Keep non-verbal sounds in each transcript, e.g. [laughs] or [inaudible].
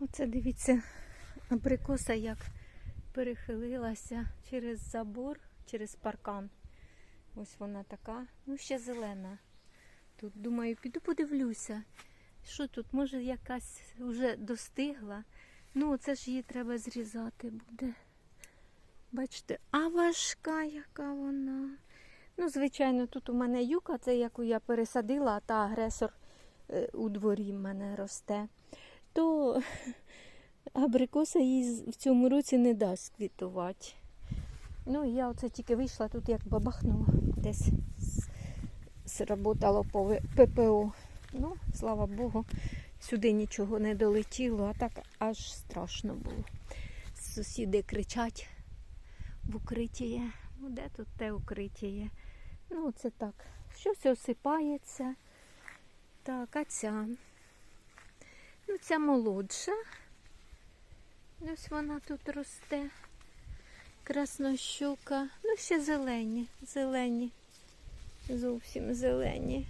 Оце дивіться, абрикоса як перехилилася через забор, через паркан. Ось вона така, ну ще зелена. Тут думаю, піду подивлюся. Що тут, може, якась вже достигла. Ну, це ж її треба зрізати буде. Бачите, а важка яка вона. Ну, звичайно, тут у мене юка, це яку я пересадила, а та агресор е, у дворі в мене росте. То абрикоса їй в цьому році не дасть квітувати. Ну, я оце тільки вийшла тут, як бабахнула, десь сработало по ППО. Ну, слава Богу, сюди нічого не долетіло, а так аж страшно було. Сусіди кричать в укритті. Ну, де тут те укриття? Ну, це так. Щось осипається. Так, а ця. Ця молодша. Ось вона тут росте. Краснощука. Ну, ще зелені, зелені. Зовсім зелені.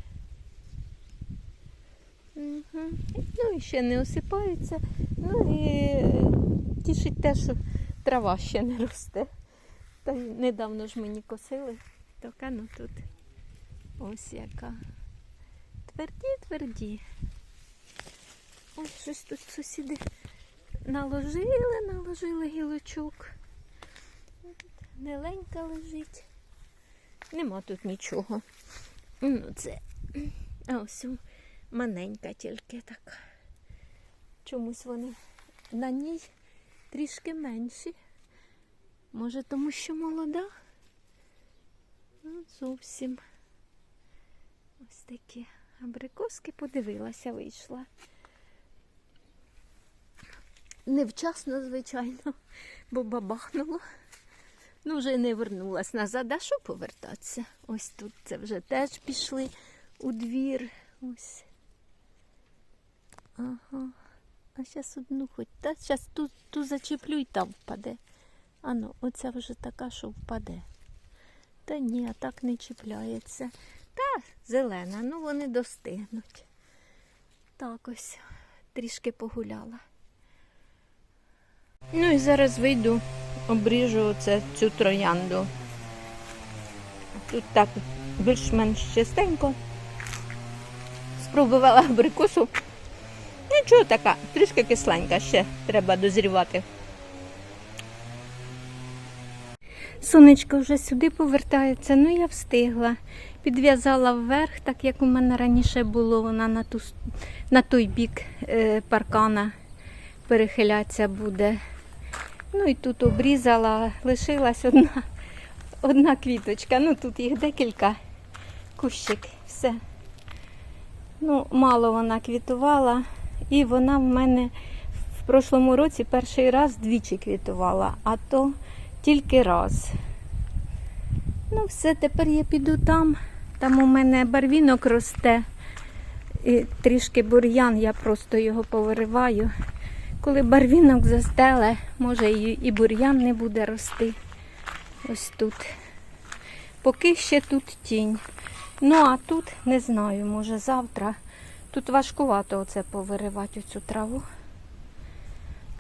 Угу. Ну і ще не осипаються. Ну і тішить те, що трава ще не росте. Та недавно ж мені косили. Така ну тут ось яка. Тверді, тверді. Ой, щось тут сусіди наложили, наложили гілочок. Неленька лежить. Нема тут нічого. Ну, це а ось маленька тільки така. Чомусь вони на ній трішки менші. Може, тому що молода? Ну, зовсім. Ось такі абрикоски подивилася, вийшла. Невчасно, звичайно, бо бабахнуло. Ну, вже не вернулась назад. А що повертатися? Ось тут це вже теж пішли у двір. Ось. Ага. А зараз одну хоч. Та зараз ту, ту зачеплю і там впаде. Ану, оця вже така, що впаде. Та ні, а так не чіпляється. Та зелена, ну вони достигнуть. Так ось трішки погуляла. Ну і зараз вийду, обріжу оце, цю троянду. Тут так більш-менш чистенько. Спробувала абрикосу. Нічого така, трішки кисленька ще треба дозрівати. Сонечко вже сюди повертається, ну я встигла. Підв'язала вверх, так як у мене раніше було, вона на, ту, на той бік е, паркана перехилятися буде. Ну і тут обрізала, лишилась одна, одна квіточка. Ну тут їх декілька кущик, все. Ну, мало вона квітувала, і вона в мене в прошлому році перший раз двічі квітувала, а то тільки раз. Ну, все, тепер я піду там. Там у мене барвінок росте. І трішки бур'ян, я просто його повириваю. Коли барвінок застеле, може і, бур'ян не буде рости. Ось тут. Поки ще тут тінь. Ну, а тут не знаю, може завтра. Тут важкувато оце повиривати оцю траву.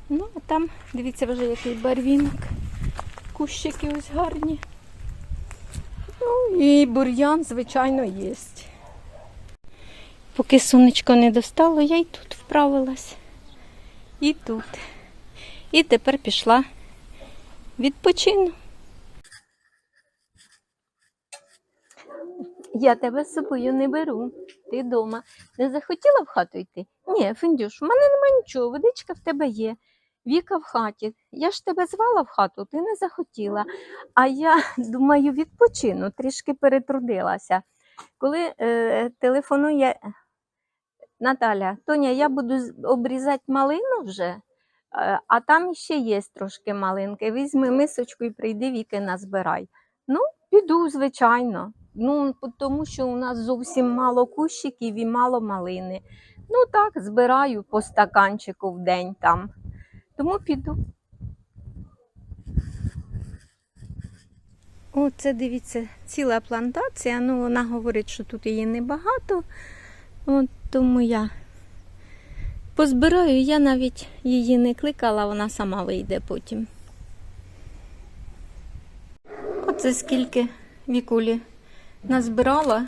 Ну, а там, дивіться, вже який барвінок. Кущики ось гарні. Ну і бур'ян, звичайно, є. Поки сонечко не достало, я й тут вправилась. І тут. І тепер пішла відпочину. Я тебе з собою не беру. Ти вдома. Не захотіла в хату йти? Ні, Фендюш, в мене нема нічого, водичка в тебе є. Віка в хаті. Я ж тебе звала в хату, ти не захотіла. А я [laughs] думаю, відпочину, трішки перетрудилася. Коли е, телефонує Наталя, Тоня, я буду обрізати малину вже, е, а там ще є трошки малинки. Візьми мисочку і прийди віки назбирай. Ну, піду, звичайно. Ну, тому що у нас зовсім мало кущиків і мало малини. Ну так, збираю по стаканчику в день там. Тому піду. О, це дивіться, ціла плантація. Ну, вона говорить, що тут її небагато. От тому я позбираю, я навіть її не кликала, вона сама вийде потім. Оце скільки вікулі назбирала.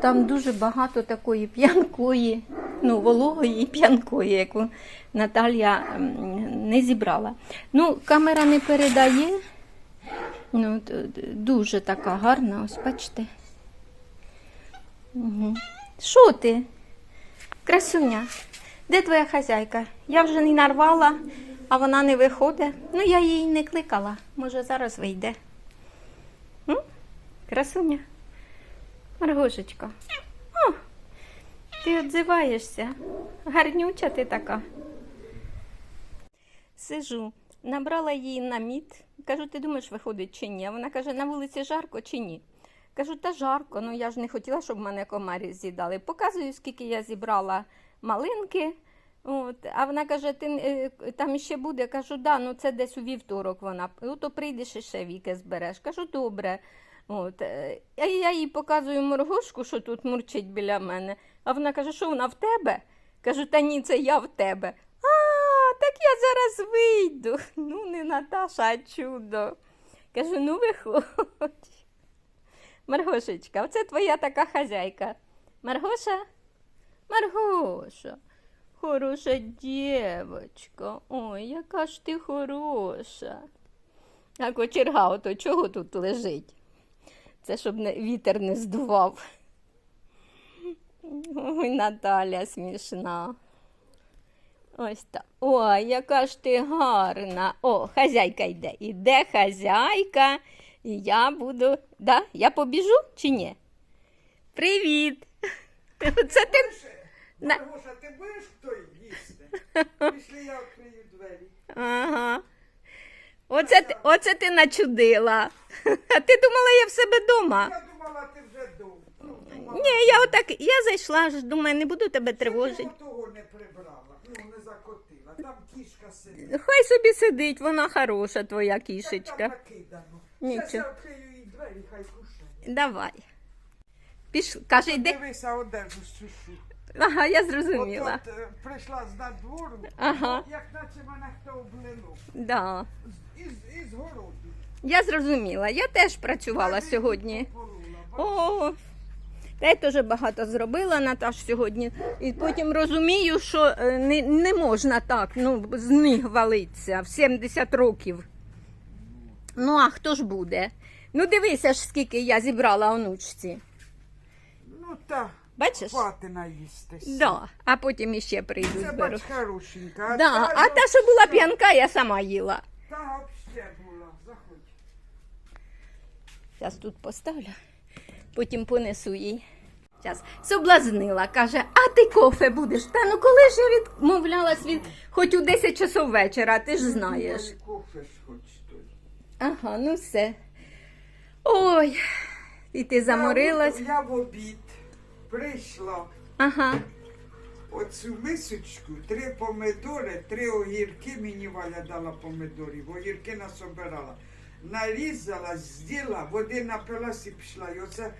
Там дуже багато такої п'янкої, ну, вологої п'янкої, яку Наталія не зібрала. Ну, камера не передає. Ну, дуже така гарна, ось бачите. Угу. Що ти? Красуня, де твоя хазяйка? Я вже не нарвала, а вона не виходить. Ну, я її не кликала. Може, зараз вийде. М? Красуня. Маргошечко. О, ти відзиваєшся. Гарнюча ти така. Сижу, набрала її на мід. Кажу, ти думаєш, виходить чи ні? А Вона каже, на вулиці жарко чи ні? Кажу, та жарко, ну я ж не хотіла, щоб мене комарі з'їдали. Показую, скільки я зібрала малинки. От, а вона каже, ти е, там ще буде. Кажу, да, ну це десь у вівторок вона. То прийдеш і ще віки збереш. Кажу, добре. От, е, а я їй показую моргошку, що тут мурчить біля мене. А вона каже, що вона в тебе? Кажу, та ні, це я в тебе. А, так я зараз вийду. [laughs] Ну, не Наташа, а чудо. Кажу, ну виходь. Маргошечка, оце твоя така хазяйка. Маргоша? Маргоша, хороша дівочка. Ой, яка ж ти хороша. А кочерга, ото чого тут лежить? Це щоб вітер не здував. Ой, Наталя смішна. Ось так. Ой, яка ж ти гарна. О, хазяйка йде. Іде хазяйка, і я буду. Да? Я побіжу чи ні? Привіт! [laughs] Це ти. На- Маргоша, ти будеш хто їсти? [laughs] Пішли я відкрию двері. Ага. Оце, ти- оце ти начудила. [laughs] А ти думала, я в себе вдома? Я думала, ти вже вдома. Ні, я отак, я зайшла, ж думаю, не буду тебе тривожити. Ти того не прибрала, ну не закотила. Там кішка сидить. Хай собі сидить, вона хороша, твоя Так там кішечка. накидано. Я відкрию їй двері, хай кушає. Давай. Пішли. Каже, йди. Дивися, одежу сушу. Ага, я зрозуміла. от е, прийшла з надвору, Ага. як наче мене хто облинув. Да. З- Із, із городу. Я зрозуміла. Я теж працювала Я сьогодні. порула. О, та я теж багато зробила, Наташ, сьогодні. І потім розумію, що е, не, не можна так, ну, з ніг валитися в 70 років. Ну, а хто ж буде? Ну, дивися ж, скільки я зібрала онучці. Ну так, Бачиш? хвати наїстись. Да, а потім іще прийду Це зберу. бач хорошенька. Да, а та, що була п'янка, я сама їла. Та взагалі була, заходь. Зараз тут поставлю, потім понесу їй. Зараз соблазнила, каже, а ти кофе будеш? Та ну коли ж я відмовлялась від хоч у 10 часов вечора, ти ж знаєш. Кофе ж хоч. Ага, ну все. Ой, і ти заморилась. Я, я в обід прийшла Ага. оцю мисочку, три помидори, три огірки мені Валя дала помидорів. Огірки насобирала. Нарізала, з'їла, води напилась і пішла. І оце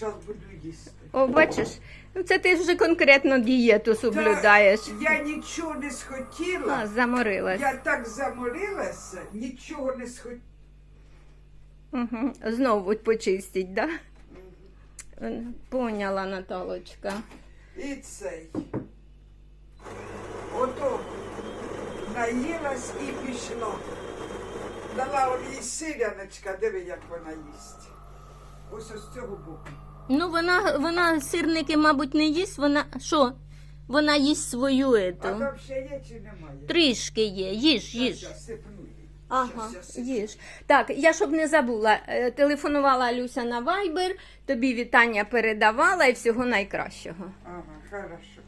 зараз буду їсти. О, бачиш, ну це ти вже конкретно дієту соблюдаєш. Та я нічого не схотіла. А, заморилась. Я так заморилася, нічого не схотіла. Угу. Знову почистить, да? Поняла, Наталочка. І цей. Ото наїлась і пішла. Дала їй сиряночка, диви, як вона їсть. Ось ось цього боку. Ну, вона, вона сирники, мабуть, не їсть, вона що? Вона їсть свою А ету. там ще є чи немає? Трішки є, їж, їж. Щас я сипну їй. Ага, Щас я сипну. їж. Так, я щоб не забула, е, телефонувала Люся на Viber, тобі вітання передавала і всього найкращого. Ага, хорошо.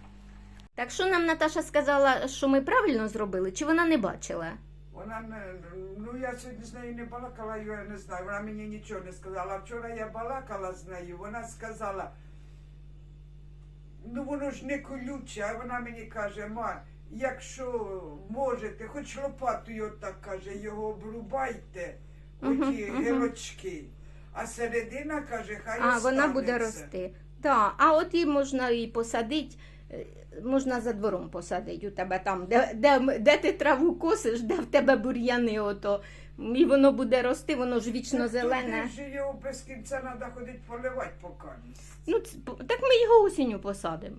Так що нам Наташа сказала, що ми правильно зробили, чи вона не бачила? Вона не, ну я сьогодні з нею не балакала, я не знаю. Вона мені нічого не сказала. Вчора я балакала з нею, вона сказала, ну воно ж не колюче, а вона мені каже, ма, якщо можете, хоч лопатою отак каже, його обрубайте, Мгм, оті мгм. гілочки. А середина каже, хай А, вона буде останеться. рости. Так, а от її можна і посадити е, можна за двором посадити у тебе там, де, де, де ти траву косиш, де в тебе бур'яни ото. І воно буде рости, воно ж вічно зелене. Туди ж його без кінця треба ходити поливати поки. Ну, ц- так ми його осінню посадимо.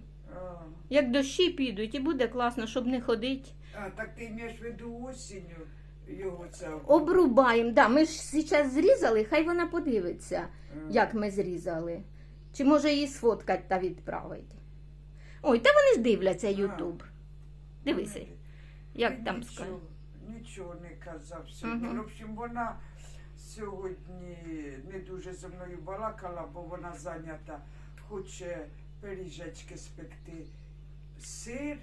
Як дощі підуть, і буде класно, щоб не ходити. а, так ти маєш в виду осінню його це. Обрубаємо. Да, ми ж зараз зрізали, хай вона подивиться, А. як ми зрізали. Чи може її сфоткати та відправити. Ой, та вони ж дивляться Ютуб. Дивися, як там нічого- Нічого не казав сьогодні. Ну, В общем, вона сьогодні не дуже зі мною балакала, бо вона зайнята, хоче пиріжечки спекти. Сир,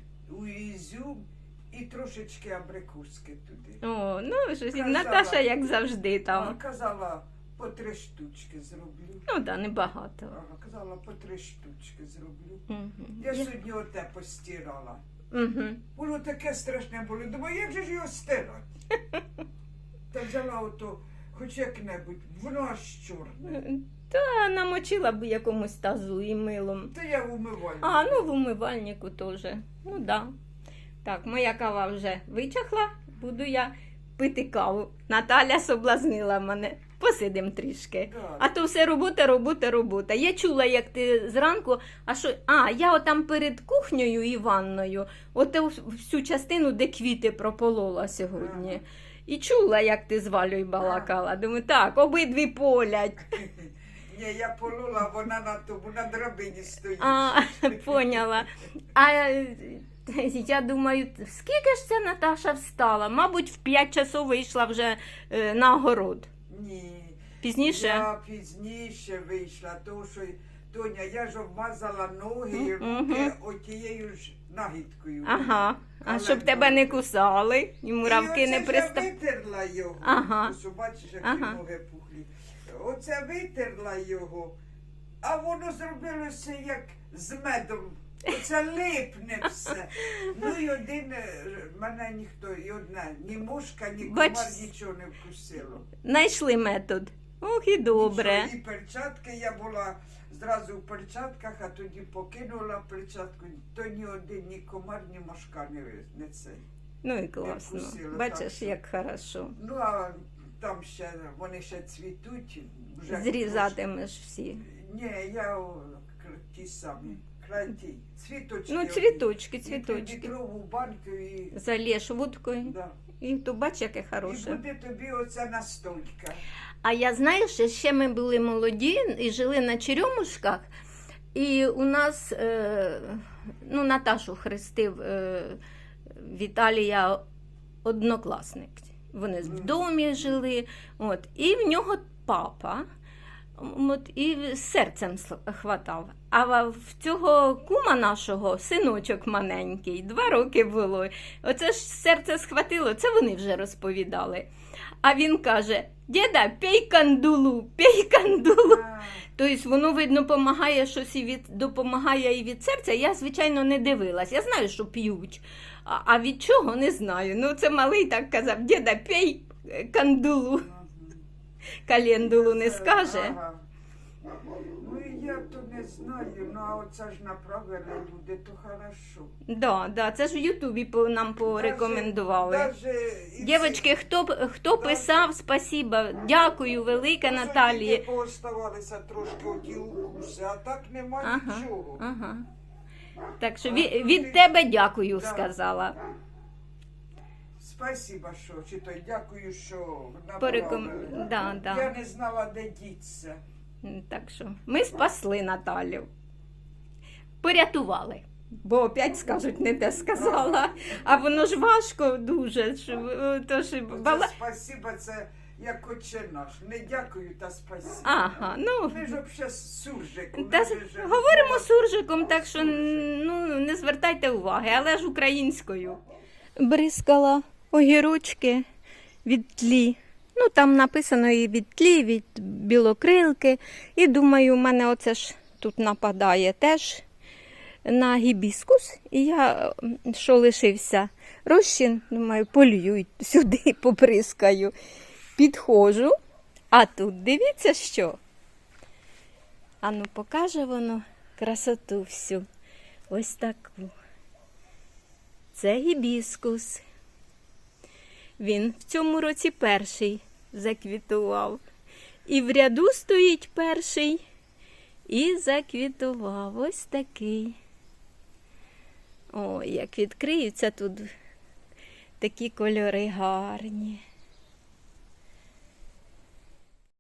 ізюм і трошечки абрикоски туди. О, ну щось Казала. Наташа, як завжди там. казала, по три штучки зроблю. Ну так, небагато. Ага, казала, по три штучки зроблю. Угу. Я сьогодні оте постирала. Угу. Воно таке страшне було. Думаю, як же ж його стирати? [laughs] Та взяла ото хоч як-небудь, воно аж чорне. Та намочила б якомусь тазу і милом. Та я умиваю. А, ну в умивальнику теж. Ну да. Так, моя кава вже вичахла, буду я пити каву. Наталя соблазнила мене. Посидим трішки. Да. А то все робота, робота, робота. Я чула, як ти зранку, а що. А, я отам перед кухнею і ванною, от всю частину, де квіти прополола сьогодні. Ага. І чула, як ти з Валею балакала. Думаю, так, обидві полять. [laughs] Ні, я полола, вона на тому, на драбині стоїть. А, [laughs] поняла. А е, я думаю, скільки ж ця Наташа встала? Мабуть, в 5 часов вийшла вже е, на огород. Ні. Пізніше? Я пізніше вийшла, тому що Тоня, я ж обмазала ноги і Мгм. руки отією ж нагідкою. Ага. А щоб тебе не кусали, і муравки не пристав. Я витерла його. Ага. Ось, бачиш, як Ага. ноги пухлі. Оце витерла його, а воно зробилося як з медом. Оце липне все. Ну і один е, мене ніхто, і одна, ні мушка, ні комар Бач- нічого не вкусило. Знайшли метод. Ох і добре. Нічого. І перчатки я була зразу в перчатках, а тоді покинула перчатку. То ні один, ні комар, ні мошка не, не цей. Ну і класно. вкусила, так Бачиш, що. як хорошо. Ну а там ще вони ще цвітуть. Вже Зрізатимеш всі. Ні, я о, ті самі. край ті. Цвіточки. Ну, цвіточки, цвіточки. літрову банку і, Залєш водкою. да. І то бач, яке і хороше. буде тобі оця настойка. А я знаю, що ще ми були молоді і жили на Черемушках. І у нас е, ну, Наташу хрестив е, Віталія однокласник. Вони в домі жили. От, і в нього папа. От, і серцем хватав. А в цього кума нашого синочок маленький, два роки було. Оце ж серце схватило, це вони вже розповідали. А він каже: Діда, пей кандулу, пей кандулу. Тобто воно, видно, допомагає щось і від, допомагає і від серця. Я, звичайно, не дивилась. Я знаю, що п'ють. А, а від чого не знаю. Ну, це малий так казав: діда, пей кандулу. Календулу не скаже. ага. Ну і я то не знаю, ну а оце ж направили люди, то хорошо. Да, да, це ж в Ютубі по, нам порекомендували. Даже і Дівчатки, хто, б- хто Да. писав, спасіба. Дякую велике ці- Наталії. Пооставалися трошки оті укуси, а так нема Ага, нічого. ага. Так що від, від тебе дякую, Да. сказала. Спасіба, що чи то дякую, що Пореком... Да, да. Я не знала, де діться. Так що ми спасли Наталю. Порятували. Бо опять скажуть, не те сказала. А воно ж важко дуже. Що, е, то бала... спасіба, це як отче наш. Не дякую та спасіба. Ага, ну. Ми ж взагалі суржик. Та, говоримо суржиком, так що ну, не звертайте уваги, але ж українською. Бризкала огірочки від тлі. Ну, там написано і від тлі, від білокрилки. І думаю, у мене оце ж тут нападає теж на гібіскус. І я, що лишився розчин, думаю, полью сюди, [laughs] поприскаю. Підходжу, а тут дивіться що. А ну покаже воно красоту всю. ось таку. Це гібіскус. Він в цьому році перший заквітував. І в ряду стоїть перший і заквітував. Ось такий. Ой, як відкриються тут такі кольори гарні.